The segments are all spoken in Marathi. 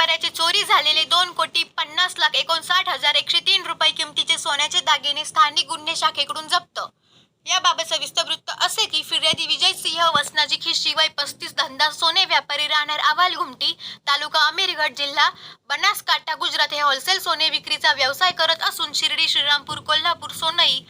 व्यापाऱ्याची चोरी झालेले दोन कोटी पन्नास लाख एकोणसाठ हजार एकशे तीन रुपये किमतीचे सोन्याचे दागिने स्थानिक गुन्हे शाखेकडून जप्त. याबाबत सविस्तर वृत्त असे की फिर्यादी विजय सिंह वसनाजी खिशी वय पस्तीस धंदा सोने व्यापारी राहणार आवाल घुमटी तालुका अमीरगड जिल्हा बनासकाठा गुजरात हे होलसेल सोने विक्रीचा व्यवसाय करत असून शिर्डी श्रीरामपूर कोल्हापूर सोनई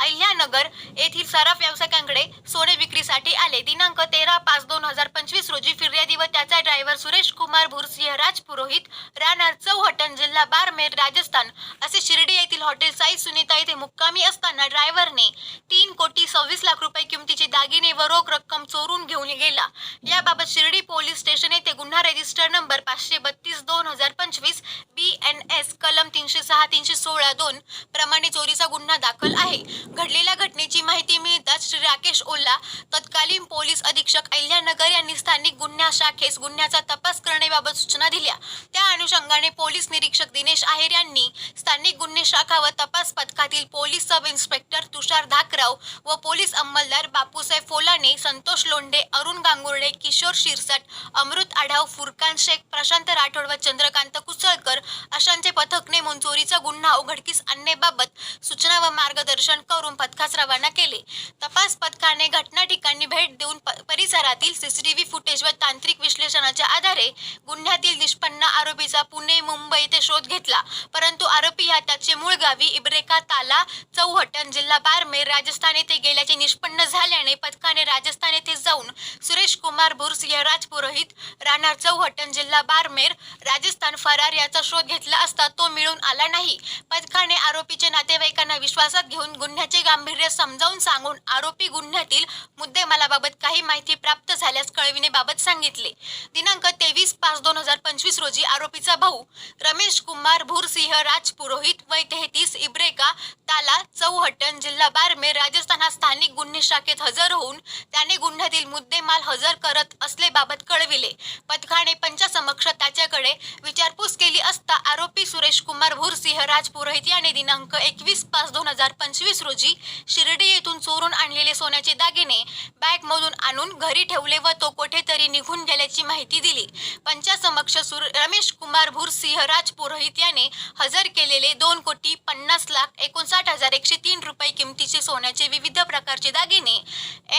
अहिल्यानगर येथील सराफ व्यावसायिकांकडे सोने विक्रीसाठी आले. दिनांक तेरा पाच दोन हजार पंचवीस रोजी फिर्यादी व त्याचा ड्रायव्हर सुरेश कुमार भुरसिंह राज पुरोहित राहणार चौहटण जिल्हा बारमेर राजस्थान. असे शिर्डी येथील हॉटेल साई सुनीता येथे मुक्कामी असताना ड्रायव्हरने तीन कोटी सव्वीस लाख रुपये किमतीचे दागिने व रोख रक्कम चोरून घेऊन गेला. याबाबत शिर्डी पोलीस स्टेशन येथे गुन्हा रजिस्टर नंबर पाचशे बत्तीस दोन हजार पंचवीस बी एन एस कलम तीनशे सहा तीनशे सोळा दोन प्रमाणे चोरीचा गुन्हा दाखल आहे. घडलेल्या घटनेची माहिती मिळताच श्री राकेश ओल्ला तत्कालीन पोलीस अधीक्षक अहिल्यानगर यांनी स्थानिक गुन्हा शाखेस गुन्ह्याचा तपास करण्याबाबत सूचना दिल्या. त्या अनुषंगाने पोलीस निरीक्षक दिनेश आहेर यांनी स्थानिक गुन्हे शाखा व तपास पथकातील police sub inspector Tushar Dhakrao व पोलीस अंमलदार बापूसाहेब फोलाने संतोष लोंढे अरुण गांगुर्डे किशोर शिरसट अमृत आढाव फुरकान शेख प्रशांत राठोड व चंद्रकांत कुसळकर अशांचे पथक नेमून चोरीचा गुन्हा उघडकीस आणण्याबाबत सूचना व मार्गदर्शन करून पथकास रवाना केले. तपास पथकाने घटना ठिकाणी भेट देऊन परिसरातील सीसीटीव्ही फुटेज व तांत्रिक विश्लेषणाच्या आधारे गुन्ह्यातील निष्पन्न आरोपीचा पुणे मुंबई येथे शोध घेतला. परंतु आरोपी हा त्याचे मूळ गावी इब्रेका ताला चौहटण जिल्हा बारमेर राजस्थान येथे गेल्याचे निष्पन्न झाल्याने पथकाने राजस्थान येथे जाऊन सुरेश कुमार भुरसिंह राज पुरोहित राहणार चौहटण जिल्हा बारमेर राजस्थान फरार याचा शोध घेतला असता तो मिळून आला नाही. पथकाने आरोपीचे नातेवाईकांना विश्वासात घेऊन गुन्ह्याचे गांभीर्य समजावून सांगून आरोपी गुन्ह्यातील मुद्देमालाबाबत काही माहिती प्राप्त झाल्यास कळविण्याबाबत सांगितले. दिनांक तेवीस पाच दोन हजार पंचवीस रोजी आरोपीचा भाऊ रमेश कुमार भुरसिंह राज पुरोहित वय तेहतीस इब्रेका ताला चौहट्टण जिल्हा बारमेर राजस्थान हा स्थानिक गुन्हे शाखेत हजर होऊन त्याने गुन्ह्यातील मुद्देमाल हजर करत असलेबाबत कळविले. पथकाने पंचासमक्ष त्याच्याकडे विचार विचारपूस केली असता आरोपी सुरेश कुमार भुरसिंह राजपुरोहित याने दिनांक एकवीस पाच दोन हजार पंचवीस रोजी शिर्डी येथून चोरून आणलेले सोन्याचे दागिने बॅगमधून आणून घरी ठेवले व तो कोठेतरी निघून गेल्याची माहिती दिली. पंचासमक्ष सुर रमेश कुमार भुरसिंह राजपुरोहित याने हजर केलेले दोन कोटी पन्नास लाख एकोणसाठ हजार एकशे तीन रुपये किमतीचे सोन्याचे विविध प्रकारचे दागिने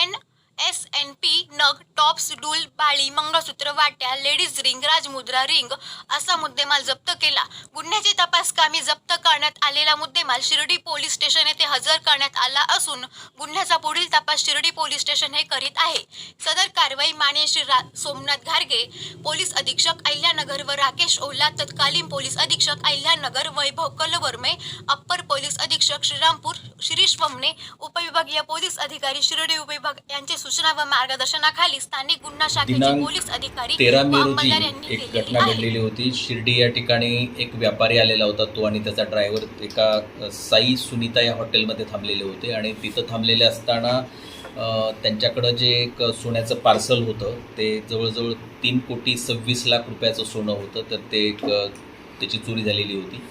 एन एस एन पी नग टॉप्स डूल बाळी मंगळसूत्र वाट्या लेडीज रिंग राजमुद्रा रिंग असा मुद्देमाल जप्त केला. गुन्ह्याची तपास कामी जप्त करण्यात आलेला मुद्देमाल शिर्डी पोलीस स्टेशन येथे हजर करण्यात आला असून गुन्ह्याचा पुढील तपास शिर्डी पोलीस स्टेशन हे करीत आहे. सदर कारवाई माने श्री रा- सोमनाथ घारगे पोलीस अधीक्षक अहिल्यानगर व राकेश ओला तत्कालीन पोलीस अधीक्षक अहिल्यानगर वैभव कलवर्मे अप्पर पोलीस अधीक्षक श्रीरामपूर शिरीष वमने उपविभागीय पोलीस अधिकारी शिर्डी उपविभाग यांचे सूचना व मार्गदर्शनाखाली स्थानिक गुन्हा शाखेचे दिनांक पोलीस अधिकारी तेरा व मे अंमलदार रोजी यांनी एक केलेली घटना आहे. घडलेली होती शिर्डी या ठिकाणी एक व्यापारी आलेला होता तो आणि त्याचा ड्रायव्हर एका अ, साई सुनीता या हॉटेलमध्ये थांबलेले होते आणि तिथं थांबलेले असताना अ, त्यांच्याकडं जे एक सोन्याचं पार्सल होतं ते जवळजवळ तीन कोटी सव्वीस लाख रुपयाचं सोनं होतं तर ते एक अ, त्याची चोरी झालेली होती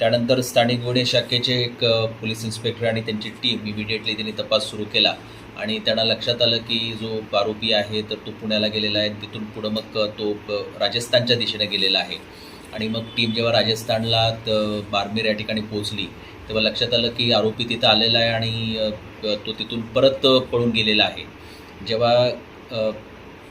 त्यानंतर स्थानिक गुन्हे शाखेचे एक पोलीस इन्स्पेक्टर आणि त्यांची टीम इमिडिएटली त्यांनी तपास सुरू केला. आणि त्यांना लक्षात आलं की जो आरोपी आहे तर तो पुण्याला गेलेला आहे. तिथून पुढं मग तो राजस्थानच्या दिशेने गेलेला आहे. आणि मग टीम जेव्हा राजस्थानला बारमेर या ठिकाणी पोहोचली तेव्हा लक्षात आलं की आरोपी तिथं आलेला आहे आणि तो तिथून परत पळून गेलेला आहे. जेव्हा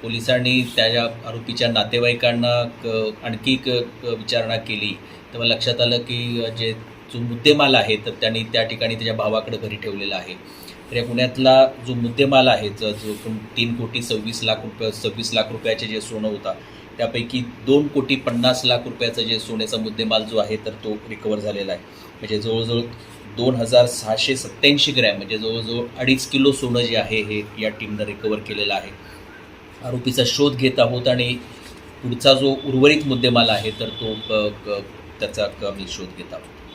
पोलिसांनी त्या आरोपीच्या नातेवाईकांना क आणखी एक विचारणा केली. तेव्हा लक्षात आलं की जे जो मुद्देमाल आहे तर त्यांनी त्या ठिकाणी त्याच्या भावाकडे घरी ठेवलेला आहे. तर या पुण्यातला जो मुद्देमाल आहे जो जो तीन कोटी सव्वीस लाख रुपये सव्वीस लाख रुपयाचे जे सोनं होता त्यापैकी दोन कोटी पन्नास लाख रुपयाचं जे सोन्याचा मुद्देमाल जो आहे तर तो रिकवर झालेला आहे. म्हणजे जवळजवळ दोन हजार सहाशे सत्त्याऐंशी ग्रॅम म्हणजे जवळजवळ अडीच किलो सोनं जे आहे हे या टीमनं रिकवर केलेलं आहे. आरोपीचा शोध घेत आहोत आणि पुढचा जो उर्वरित मुद्देमाल आहे तर तो त्याचा क- आम्ही शोध घेत आहोत.